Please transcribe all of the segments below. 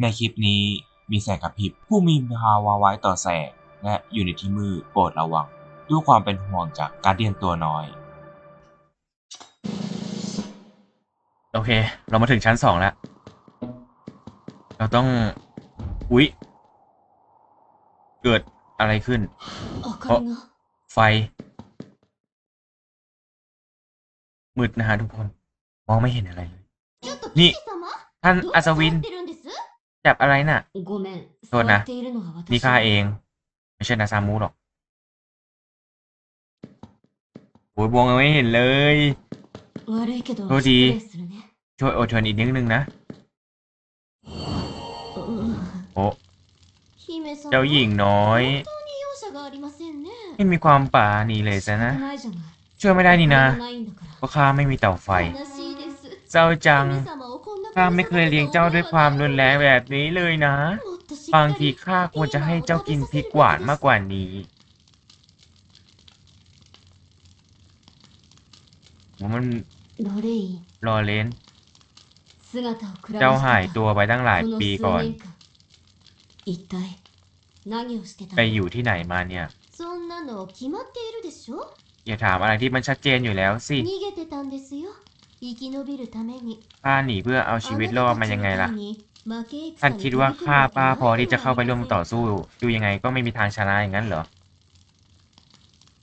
ในคลิปนี้มีแสงกระพริบผู้มีภาวะไว้ต่อแสง และอยู่ในที่มืดโปรดระวัง ด้วยความเป็นห่วงจากการเดียนตัวน้อย โอเค เรามาถึงชั้นสองแล้ว เราต้อง อุ๊ย เกิดอะไรขึ้น เพราะไฟ มืดนะฮะทุกคน มองไม่เห็นอะไรเลย นี่ ท่านอาสวิน จับอะไรน่ะ ごめんそうだ触っているのは私 นี่ข้าเอง ไม่ใช่นาซามูหรอกโอ้ยมองไม่เห็นเลย 悪いけどどう失で礼するね ช่วยโอชวนอีกนิดนึงนะ うん โอ้ 姫様 เจ้าหญิงน้อย 本当に容赦がありませんね ไม่มีความป่านี่เลยซะนะ 仕方ないじゃない ช่วยไม่ได้นี่นะ お金がないんだから เพราะข้าไม่มีเตาไฟ 悲しいです เจ้าจัง 姫様をこんな ข้าไม่เคยเลี้ยงเจ้าด้วยความรุนแรงแบบนี้เลยนะ บางทีข้าควรจะให้เจ้ากินพริกหวานมากกว่านี้มันรอเลนเจ้าหายตัวไปตั้งหลายปีก่อน ไปอยู่ที่ไหนมาเนี่ย อย่าถามอะไรที่มันชัดเจนอยู่แล้วสิ 生き延びるために ข้าหนีเพื่อเอาชีวิตรอดมายังไงล่ะ あなたたちみたいに負け戦 ท่านคิดว่าข้าป้าพอที่จะเข้าไปร่วมต่อ に สู้ ดูยังไงก็ไม่มีทางชนะอย่างนั้นเหรอ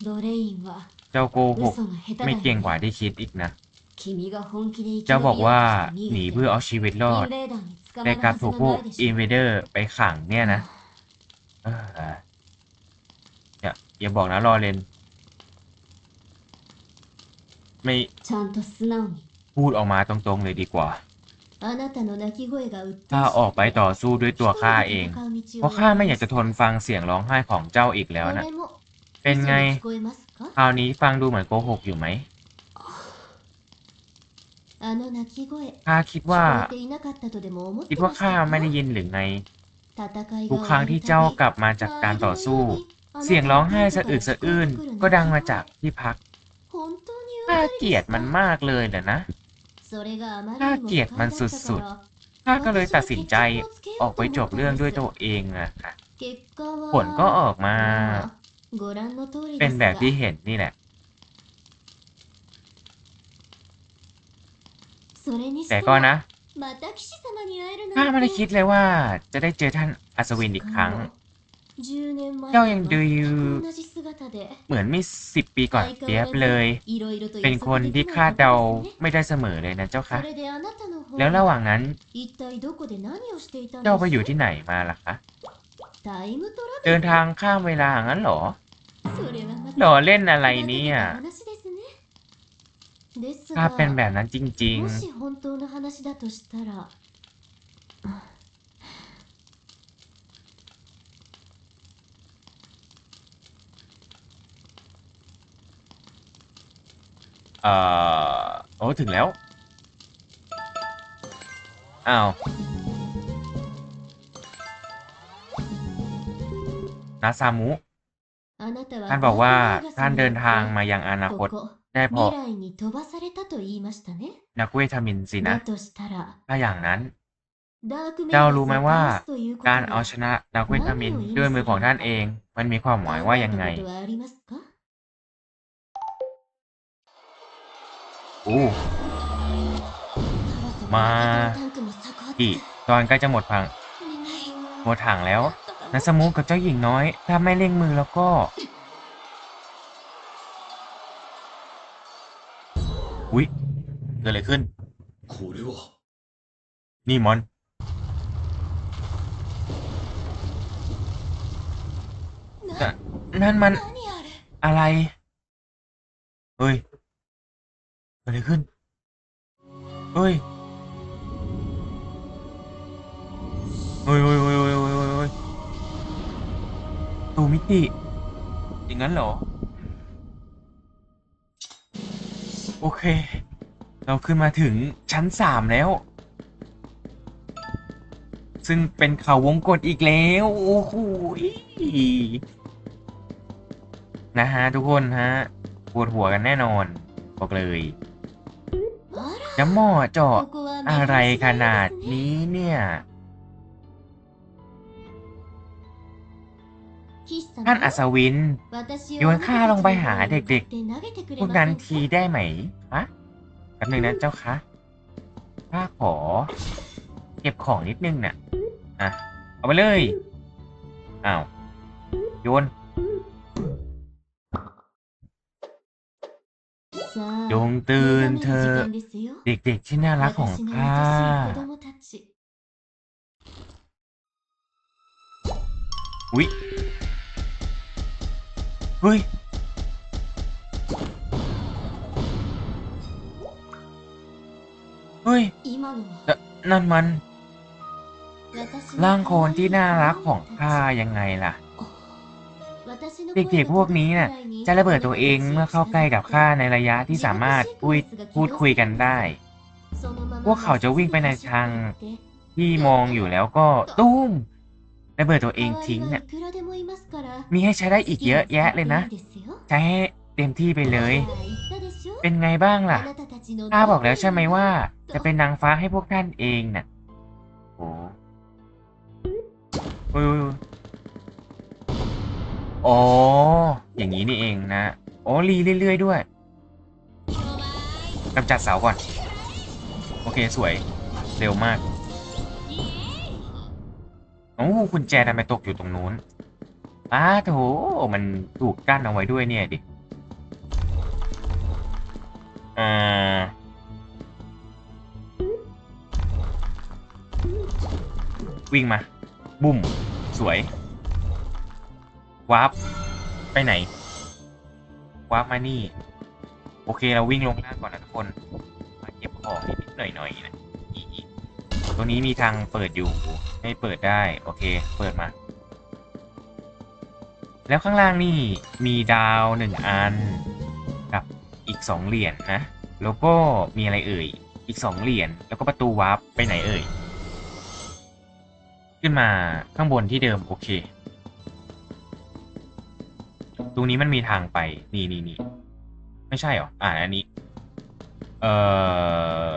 ドレインは เจ้าโกหก 嘘が下手だ ไม่ よ เก่งกว่าที่คิดอีกนะ 君が本気で生き เจ้าบอกว่า 延びようとして หนีเพื่อเอาชีวิตรอด インベーダーに捕 แต่ まる กลับ はず ถูก が พวก ないでし อิน ょ เวเดอร์ไปขังเนี่ยนะเอออย่าอย่าบอกนะรอเลน ไม่ ちゃんと素直に พูดออกมาตรงๆเลยดีกว่า あなたの泣き声がうっと ข้าออกไปต่อสู้ด้วยตัวข้าเอง 一人で戦う道を เพราะข้าไม่อยากจะทนฟังเสียงร้องไห้ของเจ้าอีกแล้วนะ これも เป็นไง 嘘に聞こえますか คราวนี้ฟังดูเหมือนโกหกอยู่ไหม あの泣き声 ข้าคิดว่า 聞こえていなかったとでも思って คิดว่า ました ข้า か ไม่ได้ยินหรือไง 戦い ทุก が ครั้งที่เจ้ากลับมาจากการต่อสู้ เสียงร้องไห้สะอึกสะอื้นก็ดังมาจากที่พัก ข้าเกลียดมันมากเลยเหรอนะข้าเกลียดมันสุดๆข้าก็เลยตัดสินใจออกไปจบเรื่องด้วยตัวเองอะค่ะ ผลก็ออกมา เป็นแบบที่เห็นนี่แหละ แต่ก็นะข้าไม่ได้คิดเลยว่าจะได้เจอท่านอัศวินอีกครั้ง 10年前 เจ้ายังดู 同じ姿で เหมือนมีสิบปีก่อนเปียบเลย いろいろと เป็นคนที่คาดเดาไม่ได้เสมอเลยนะเจ้า そ คะ れであなたの方 แล้วระหว่างนั้น 一体どこで何をしていたんです เจ้าไปอยู่ที่ไหนมาล่ะคะ タイムトラベル เดินทางข้ามเวลางั้นเหรอ それはまた หล่อเล่นอะไรเนี่ย 話ですねです ถ้า が เป็นแบบนั้นจริง もし本当の話だとしたら เอ่อโอ้ถึงแล้ว อ้าว นาซามุ ท่านบอกว่าท่านเดินทางมายังอนาคต ได้พอนักเวทมินสินะ ถ้าอย่างนั้น เจ้ารู้ไหมว่า การเอาชนะนักเวทมินด้วยมือของท่านเอง มันมีความหมายว่ายังไง โอ้มาที่ตอนใกล้จะหมดพังหมดถังแล้วนัสมุกับเจ้าหญิงน้อย ถ้าไม่เร่งมือแล้วก็อุ้ยเกิดอะไรขึ้นขู่ดิวนี่มอน นั่นมันอะไร เฮ้ย กิดอะไรขึ้น เฮ้ย เฮ้ยเฮ้ยเฮ้ยเฮ้ยเฮ้ยเฮ้ยตูมิติ อย่างนั้นเหรอ โอเค เราขึ้นมาถึงชั้นสามแล้ว ซึ่งเป็นเขาวงกฏอีกแล้ว โอ้โหนะฮะทุกคนฮะ ปวดหัวกันแน่นอน บอกเลย จะหม้อเจาะอะไรขนาดนี้เนี่ยท่านอัศวินโยนข้าลงไปหาเด็กๆ พวกนั้นทีได้ไหมฮะกันบนึงนะเจ้าคะข้าขอ เก็บของนิดนึงนะ่ะอะ เอาไปเลย อ้าว โยน จงตื่นเธอะเด็กๆที่น่ารักของข้าอุ๊ยเฮ้ยเฮ้ยนนั่นมัน ร่างโคลนที่น่ารักของข้ายังไงล่ะ เด็กๆพวกนี้น่ะจะจะระเบิดตัวเองเมื่อเข้าใกล้กับข้าในระยะที่สามารถพูดพูดคุยกันได้ พวกเขาจะวิ่งไปในทางที่มองอยู่แล้วก็ตุ้มระเบิดตัวเองทิ้งเนี่ยมีให้ใช้ได้อีกเยอะแยะเลยนะ ใช้ให้เต็มที่ไปเลย เป็นไงบ้างล่ะข้าบอกแล้วใช่ไหมว่า จะเป็นนนางฟ้าให้พวกท่านเองน่ะโอ้โอ้ยอ๋อ อย่างนี้นี่เองนะโอ้รีเรื่อย ๆ ด้วยกำจัดเสาก่อน โอเคสวย เร็วมากโอ้คุณแจทำไมตกอยู่ตรงนู้นป้าโถมันถูกกั้นเอาไว้ด้วยเนี่ยดิ อ่อวิ่งมา บุ่มสวย วาร์ปไปไหนวาร์ปมานี่ โอเคเราวิ่งลงล่างก่อนนะทุกคน มาเก็บของนิดๆหน่อยๆนะอีอีตัวนี้มีทางเปิดอยู่ ให้เปิดได้ โอเค เปิดมา แล้วข้างล่างนี่มีดาวหนึ่งอัน กับอีกสองเหรียญนะแล้วก็มีอะไรเอ่ย อีกสองเหรียญ แล้วก็ประตูวาร์ปไปไหนเอ่ย ขึ้นมาข้างบนที่เดิม โอเค ตรงนี้มันมีทางไป นี่นี่นี่ไม่ใช่เหรอ อ่าอันนี้ เอ่อ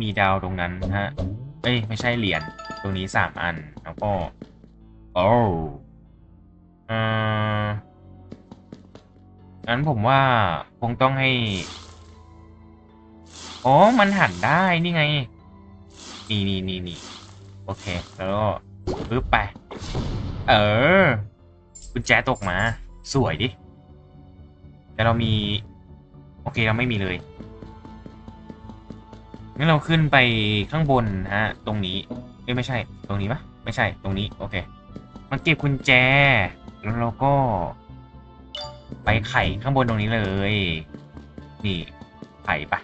มีดาวตรงนั้นฮะ เอ้ย ไม่ใช่เหรียญ ตรงนี้สามอัน แล้วก็ โอ้เอ่องั้นผมว่าคงต้องให้อ๋อ มันหันได้นี่ไง นี่นี่นี่นี่โอเค แล้วก็ปึ๊บไป เออกุญแจตกมา สวยดิ แต่เรามี โอเคเราไม่มีเลยงั้นเราขึ้นไปข้างบนฮะ ตรงนี้เอ้ยไม่ใช่ ตรงนี้ปะไม่ใช่ตรงนี้ โอเคมาเก็บกุญแจ แล้วเราก็ ไปไข่ข้างบนตรงนี้เลย นี่ไข่ปะ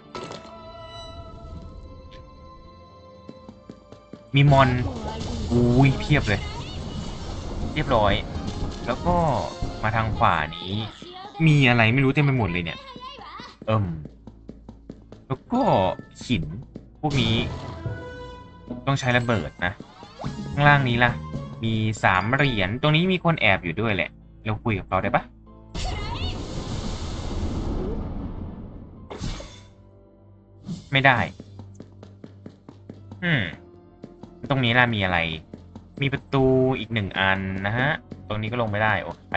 มีมอนอุ้ยเพียบเลย เรียบร้อย แล้วก็มาทางขวานี้ มีอะไรไม่รู้เต็มไปหมดเลยเนี่ย เอิ่มแล้วก็หินพวกนี้ ต้องใช้ระเบิดนะ ข้างล่างนี้ล่ะ มีสามเหรียญตรงนี้มีคนแอบอยู่ด้วยแหละ เราคุยกับเขาได้ปะไม่ได้ อืม ตรงนี้ล่ะมีอะไร มีประตูอีกหนึ่งอันนะฮะ รงนี้ก็ลงไม่ได้ โอเค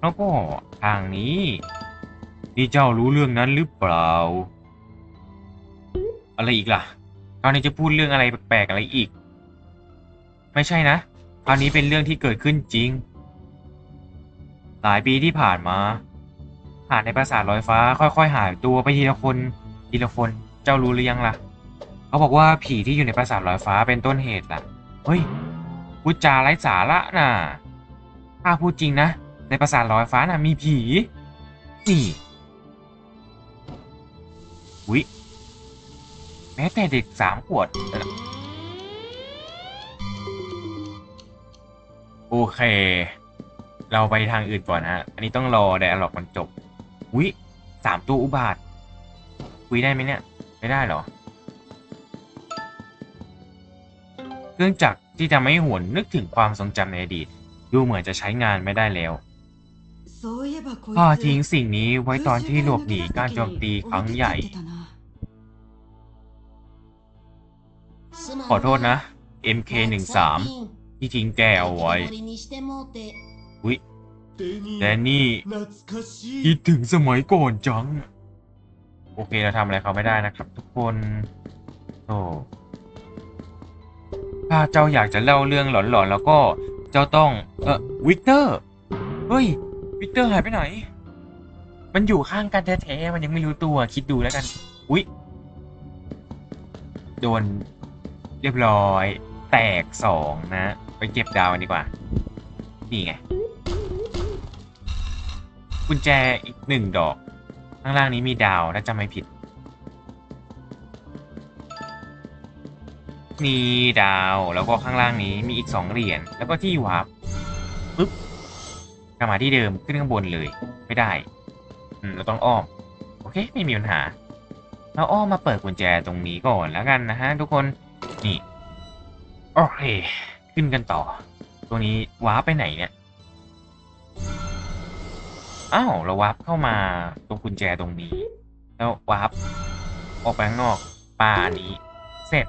แล้วก็ทางนี้ นี่เจ้ารู้เรื่องนั้นหรือเปล่า อะไรอีกล่ะ คราวนี้จะพูดเรื่องอะไรแปลกๆอะไรอีก ไม่ใช่นะ คราวนี้เป็นเรื่องที่เกิดขึ้นจริง หลายปีที่ผ่านมาผ่านในปราสาทลอยฟ้า ค่อยๆ หายตัวไปทีละคนทีละคนเจ้ารู้หรือยังล่ะ เขาบอกว่าผีที่อยู่ในปราสาทลอยฟ้าเป็นต้นเหตุล่ะ เฮ้ยพูดจาไร้สาระน่ะ ถ้าพูดจริงนะ ในปราสาทลอยฟ้าน่ะมีผี นี่อุ๊ยแม้แต่เด็กสามขวด โอเค เราไปทางอื่นก่อนฮะอันนี้ต้องรอไดอะล็อกมันจบอุ๊ยสามตัวอุบาท คุยได้ไหมเนี่ย ไม่ได้หรอ เครื่องจักรที่ทำให้หวนนึกถึงความทรงจำในอดีต ดูเหมือนจะใช้งานไม่ได้แล้วพ่อทิ้งสิ่งนี้ไว้ตอนที่หลบหนีการโจมตีครั้งใหญ่ ขอโทษนะ MK13 ที่ทิ้งแกเอาไว้ อุ๊ยแดนนี่คิดถึงสมัยก่อนจัง โอเคเราทำอะไรเขาไม่ได้นะครับ ทุกคนโอ้ถ้าเจ้าอยากจะเล่าเรื่องหลอนๆแล้วก็ เจ้าต้อง เออวิกเตอร์ เฮ้ย วิกเตอร์หายไปไหน มันอยู่ข้างกันแท้ๆ มันยังไม่รู้ตัว คิดดูแล้วกัน อุ๊ย โดน เรียบร้อย แตกสองนะ ไปเก็บดาวดีกว่า นี่ไง กุญแจอีกหนึ่งดอก ข้างล่างนี้มีดาวถ้าจำไม่ผิด มีดาว แล้วก็ข้างล่างนี้มีอีกสองเหรียญ แล้วก็ที่วาร์ปปึ๊บกลับมาที่เดิมขึ้นข้างบนเลย ไม่ได้ อืม เราต้องอ้อม โอเค ไม่มีปัญหา เราอ้อมมาเปิดกุญแจตรงนี้ก่อนแล้วกันนะฮะทุกคน นี่ โอเค ขึ้นกันต่อตัวนี้วาร์ปไปไหนเนี่ยอ้าวเราวาร์ปเข้ามาตรงกุญแจตรงนี้ แล้ววาร์ปออกไปข้างนอกป่านี้ เสร็จ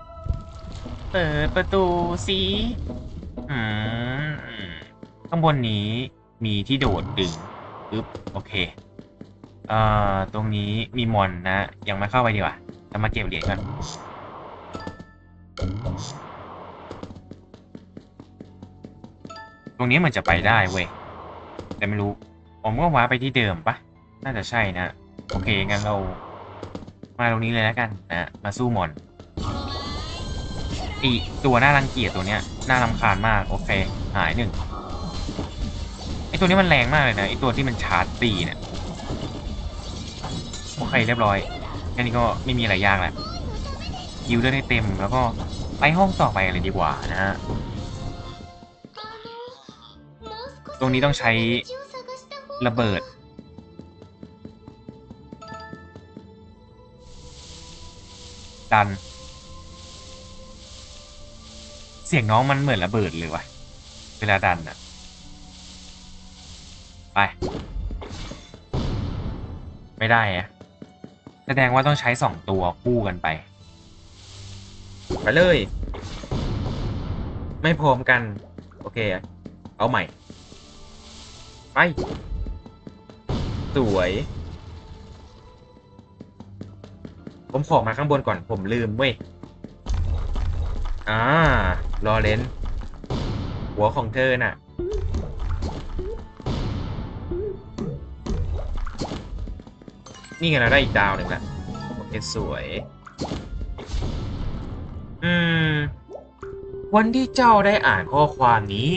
เปิดประตูสิอืมข้างบนนี้มีที่โดดดึงปึ๊บโอเค เอ่อ ตรงนี้มีมอนนะ ยังไม่เข้าไปดีกว่าจะมาเก็บเหรียญก่อนตรงนี้มันจะไปได้เว้ย แต่ไม่รู้ ผมก็ว้าไปที่เดิมปะน่าจะใช่นะ โอเค งั้นเรา มาตรงนี้เลยแล้วกันนะ มาสู้มอน อีตัวหน่ารังเกียจตัวเนี้ยน่ารำคาญมากโอเค หายหนึ่งไอตัวนี้มันแรงมากเลยนะไอตัวที่มันชาร์จตีเนี่ยโอเคเรียบร้อยแค่นี้ก็ไม่มีอะไรยากแล้วยิวเลือดให้เต็มแล้วก็ไปห้องต่อไปเลยดีกว่านะฮะตรงนี้ต้องใช้ระเบิด ดัน สียงน้องมันเหมือนระเบิดเลยวะเวลาดันอะไป ไม่ได้อะแสดงว่าต้องใช้สองตัวคู่กันไป ไปเลย ไม่พร้อมกัน โอเค เอาใหม่ ไป สวย ผมขอมาข้างบนก่อนผมลืมเว้ย อ่ารอเลนหัวของเธอน่ะ นี่ไงเราได้อีกดาวหนึ่งละโอเคสวย อืม วันที่เจ้าได้อ่านข้อความนี้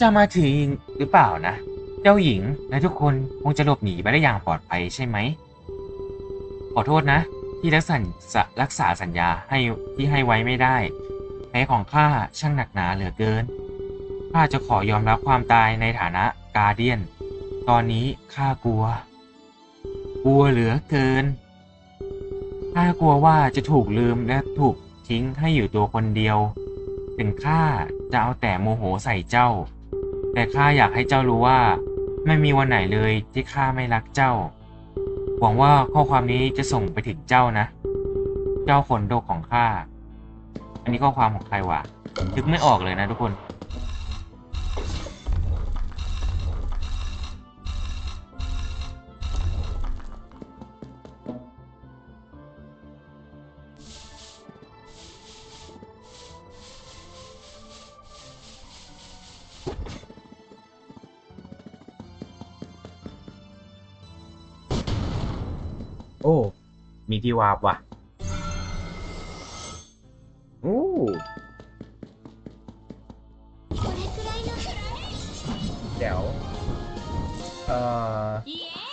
จะมาถึงหรือเปล่านะ เจ้าหญิงและทุกคนคงจะหลบหนีไปได้อย่างปลอดภัยใช่ไหม ขอโทษนะ ที่รักษารักษาสัญญาให้ที่ให้ไว้ไม่ได้ แพ้ของข้าช่างหนักหนาเหลือเกิน ข้าจะขอยอมรับความตายในฐานะกาเดียน ตอนนี้ข้ากลัว กลัวเหลือเกิน ข้ากลัวว่าจะถูกลืมและถูกทิ้งให้อยู่ตัวคนเดียว ถึงข้าจะเอาแต่โมโหใส่เจ้า แต่ข้าอยากให้เจ้ารู้ว่า ไม่มีวันไหนเลยที่ข้าไม่รักเจ้า หวังว่าข้อความนี้จะส่งไปถึงเจ้านะ เจ้าขนโดกของข้า อันนี้ข้อความของใครวะนึกไม่ออกเลยนะทุกคน โอ้ มีที่วาร์ปว่ะ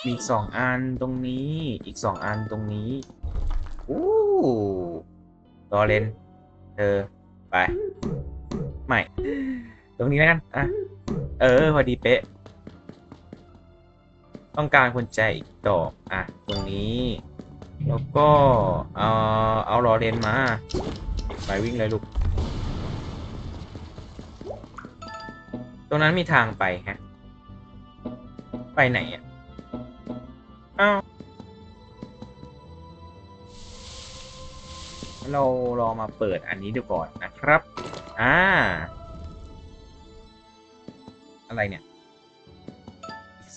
มีอีกสองอันตรงนี้ อีกสองอันตรงนี้อู้รอเลนเธอไปไม่ตรงนี้แล้วกันอะเออพอดีเป๊ะ ต้องการกุญแจอีกดอกอะตรงนี้ แล้วก็เอาเอารอเลนมา ไปวิ่งเลยลูก ตรงนั้นมีทางไปฮะ ไปไหนอะ อ้าว เราลองมาเปิดอันนี้ดูก่อนนะครับ อ่า อะไรเนี่ย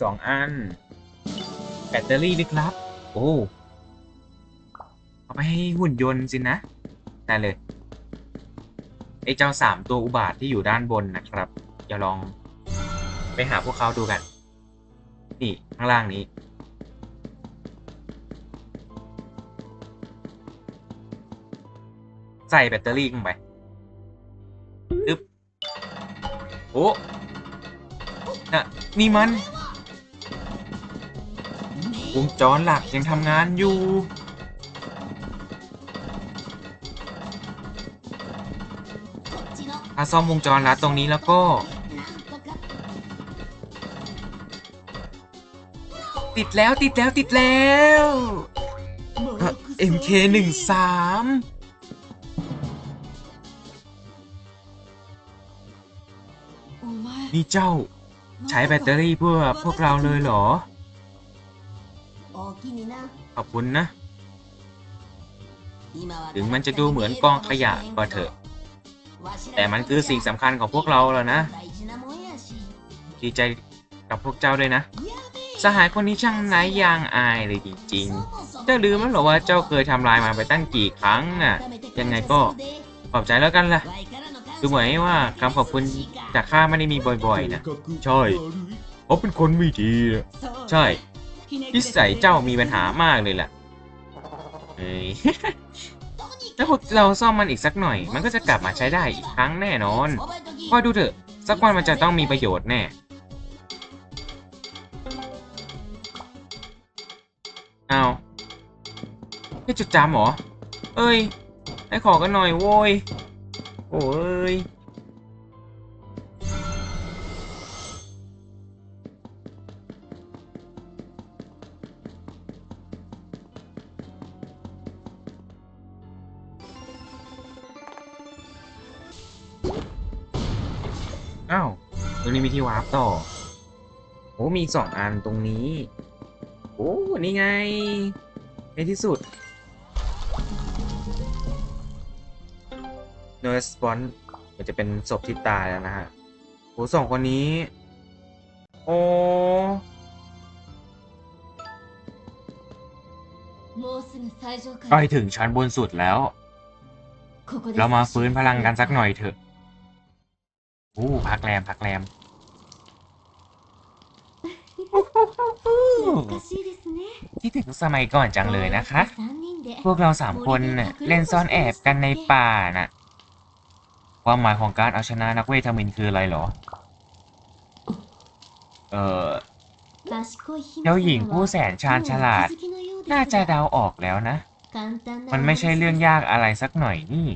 สองอัน แบตเตอรี่ลึกลับ โอ้ เอาไปให้หุ่นยนต์สินะได้เลย ไอ้เจ้าสามตัวอุบาทที่อยู่ด้านบนนะครับอย่าลองไปหาพวกเขาดูกัน นี่ ข้างล่างนี้ ใส่แบตเตอรี่ลงไปอึ๊บโอ้น่ะนี่มันวงจรหลักยังทำงานอยู่ ถ้าซ่อมวงจรลัดตรงนี้แล้วก็ ติดแล้วติดแล้วติดแล้ว MK มหนึ่งสามนี่เจ้าใช้แบตเตอรี่เพื่อพวกเราเลยเหรอ ขอบคุณนะ ถึงมันจะดูเหมือนกองขยะก็เถอะ แต่มันคือสิ่งสำคัญของพวกเราแล้วนะ ดีใจกับพวกเจ้าด้วยนะ สหายคนนี้ช่างไร้ยางอายเลยจริงๆ เจ้าลืมแล้วเหรอว่าเจ้าเคยทำลายมันไปตั้งกี่ครั้งน่ะ ยังไงก็ขอบใจแล้วกันล่ะ ดูเหมือนว่าคำขอบคุณจากข้าไม่ได้มีบ่อยๆนะใช่เขาเป็นคนไม่ดีใช่นิสัยเจ้ามีปัญหามากเลยแหละเฮ้ยถ้าพวกเราซ่อมมันอีกสักหน่อย มันก็จะกลับมาใช้ได้อีกครั้งแน่นอนคอยดูเถอะ สักวันมันจะต้องมีประโยชน์แน่ อาไม่จดจำเหรอ เอ้ยให้ขอกันหน่อยโว้ย โอ้ยอ้าว ตรงนี้มีที่วาร์ปต่อ โอ้มีสองอันตรงนี้ โอ้ นี่ไง ในที่สุด no response มัจะเป็นศพที่ตายแล้วนะฮะโอ้สองคนนี้ โอ้ใกล้ถึงชั้นบนสุดแล้ว เรามาฟื้นพลังกันสักหน่อยเถอะ อู้ พักแรม พักแรม 懐かしいですね คิดถึงสมัยก่อนจังเลยนะคะ 三人で พวกเราสามคนน่ะเล่นซ่อนแอบกันในป่าน่ะ ความหมายของการเอาชนะนักเวทมินคืออะไรเหรอ เออ 賢い姫 เจ้าหญิงผู้แสนชาญฉลาด お気づきのようですが น่าจะเดาออกแล้วนะ 簡単な มันไม่ใช่เรื่องยากอะไรสักหน่อยนี่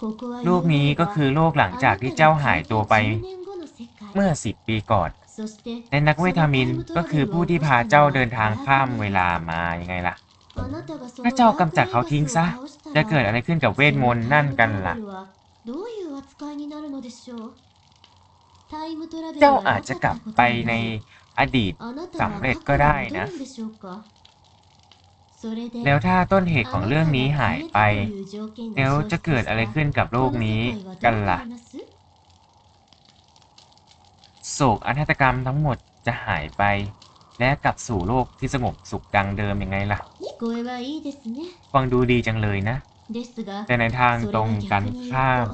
ここは โลกนี้ก็คือโลกหลังจากที่เจ้าหายตัวไป เมื่อสิบปีก่อน そして และนักเวทมินก็คือผู้ที่พาเจ้าเดินทางข้ามเวลามายังไงล่ะถ้าเจ้ากำจัดเขาทิ้งซะ จะเกิดอะไรขึ้นกับเวทมนต์นั่นกันล่ะ เจ้าอาจจะกลับไปในอดีตสำเร็จก็ได้นะ แล้วถ้าต้นเหตุของเรื่องนี้หายไป แล้วจะเกิดอะไรขึ้นกับโลกนี้กันล่ะ โศกอนาตกรรมทั้งหมดจะหายไป และกลับสู่โลกที่สงบสุขดังเดิมยังไงล่ะ ฟังดูดีจังเลยนะ แต่ในทางตรงกันข้าม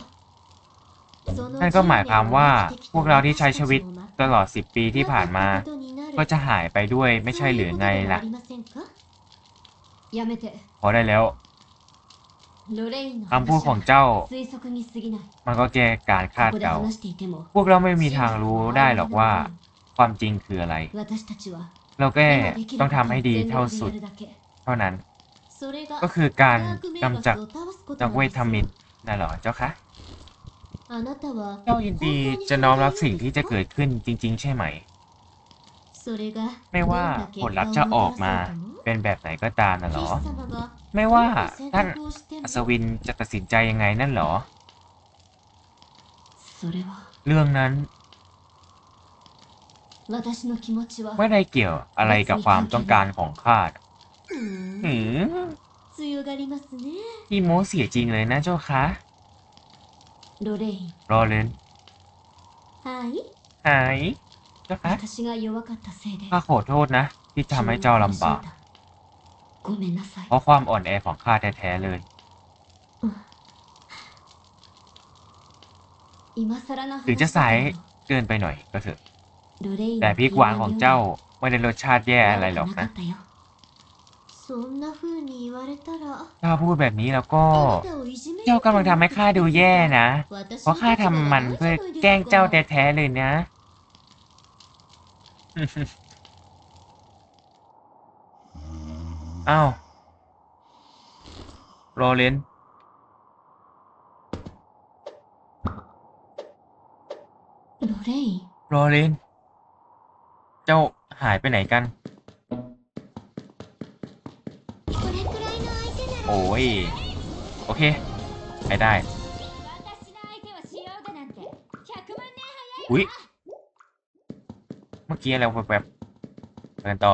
นั่นก็หมายความว่าพวกเราที่ใช้ชีวิตตลอด 10 ปีที่ผ่านมา ก็จะหายไปด้วยไม่ใช่หรือไงล่ะ พอได้แล้ว คำพูดของเจ้า มันก็แก้การคาดเดาพวกเราไม่มีทางรู้ได้หรอกว่า ความจริงคืออะไร เราแค่ต้องทำให้ดีเท่าสุด เท่านั้น ก็คือการกำจัดนักเวทมิตรน่ะเหรอเจ้าคะเจ้ายินดีจะน้อมรับสิ่งที่จะเกิดขึ้นจริง ๆ ใช่ไหม ไม่ว่าผลลัพธ์จะออกมาเป็นแบบไหนก็ตามน่ะเหรอ ไม่ว่าท่านอัศวินจะตัดสินใจยังไงนั่นหรอ เรื่องนั้นไม่ได้เกี่ยวอะไรกับความต้องการของข้าหืมอีโมเสียจริงเลยนะเจ้าคะโรเลนโรเลนหายหายเจ้าคะข้าขอโทษนะ ที่ทำให้เจ้าลำบาก ごめんなさい เพราะความอ่อนแอของข้าแท้ๆเลย 今更の ถึง 話 จะ だ สาย けど เกินไปหน่อยก็เถอะ ロレイン แต่พริกหวานของเจ้าไม่ได้รสชาติแย่อะไรหรอก 悪くな นะ かったよそんな風に言われたら ถ้าพูดแบบนี้แล้วก็ あなたをいじめる เจ้ากำลังทำให้ข้าดูแย่นะ 私 เพราะข้าทำมันเพื่อแกล้งเจ้าแท้ๆเลยนะ อ้าวรอเลนโดเรย์รอเลนเจ้าหายไปไหนกัน โอ้ย โอเค ไปได้ อุ้ยเมื่อกี้อะไรแบบแบบกันต่อ